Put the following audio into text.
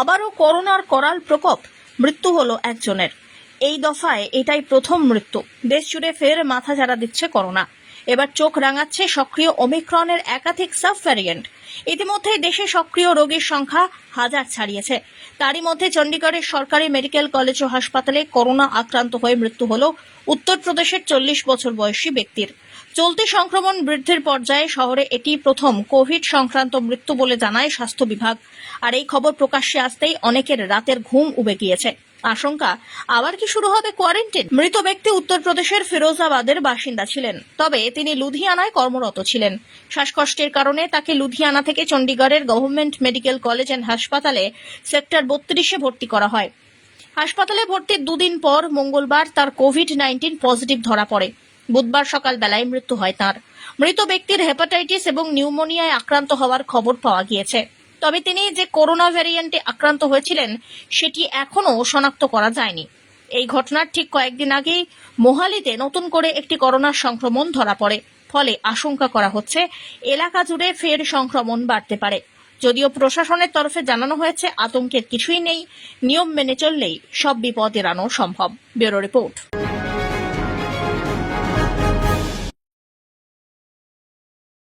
আবারও করোনার করাল প্রকোপ মৃত্যু হল একজনের। এই দফায় এটাই প্রথম মৃত্যু। দেশ জুড়ে ফের মাথা ঝাড়া দিচ্ছে করোনা। এবার চোখ রাঙাচ্ছে সক্রিয় ওমিক্রনের একাধিক সাব ভ্যারিয়েন্ট ইতিমধ্যে দেশে সক্রিয় রোগীর সংখ্যা হাজার ছাড়িয়েছে। তারই মধ্যে চণ্ডীগড়ের সরকারি মেডিকেল কলেজ ও হাসপাতালে করোনা আক্রান্ত হয়ে মৃত্যু হল উত্তরপ্রদেশের চল্লিশ বছর বয়সী ব্যক্তির। চলতি সংক্রমণ বৃদ্ধির পর্যায়ে শহরে এটি প্রথম কোভিড সংক্রান্ত মৃত্যু বলে জানায় স্বাস্থ্য বিভাগ। আর এই খবর প্রকাশ্যে আসতেই অনেকের রাতের ঘুম উবে গিয়েছে। আশঙ্কা। আবার কি শুরু হবে কোয়ারেন্টিন? মৃত ব্যক্তি উত্তরপ্রদেশের ফিরোজাবাদের বাসিন্দা ছিলেন। তবে তিনি লুধিয়ানায় কর্মরত ছিলেন। শ্বাসকষ্টের কারণে তাকে লুধিয়ানা থেকে চণ্ডীগড়ের গভর্নমেন্ট মেডিকেল কলেজ অ্যান্ড হাসপাতালে সেক্টর বত্রিশে ভর্তি করা হয়। হাসপাতালে ভর্তির দুদিন পর মঙ্গলবার তার কোভিড নাইন্টিন পজিটিভ ধরা পড়ে। বুধবার সকাল বেলায় মৃত্যু হয় তার। মৃত ব্যক্তির হেপাটাইটিস এবং নিউমোনিয়ায় আক্রান্ত হওয়ার খবর পাওয়া গিয়েছে। তবে তিনি যে করোনা ভ্যারিয়েন্টে আক্রান্ত হয়েছিলেন, সেটি এখনও শনাক্ত করা যায়নি। এই ঘটনার ঠিক কয়েকদিন আগেই মোহালিতে নতুন করে একটি করোনার সংক্রমণ ধরা পড়ে। ফলে আশঙ্কা করা হচ্ছে, এলাকা জুড়ে ফের সংক্রমণ বাড়তে পারে। যদিও প্রশাসনের তরফে জানানো হয়েছে, আতঙ্কের কিছুই নেই। নিয়ম মেনে চললেই সব বিপদ এড়ানো সম্ভব। Bureau report.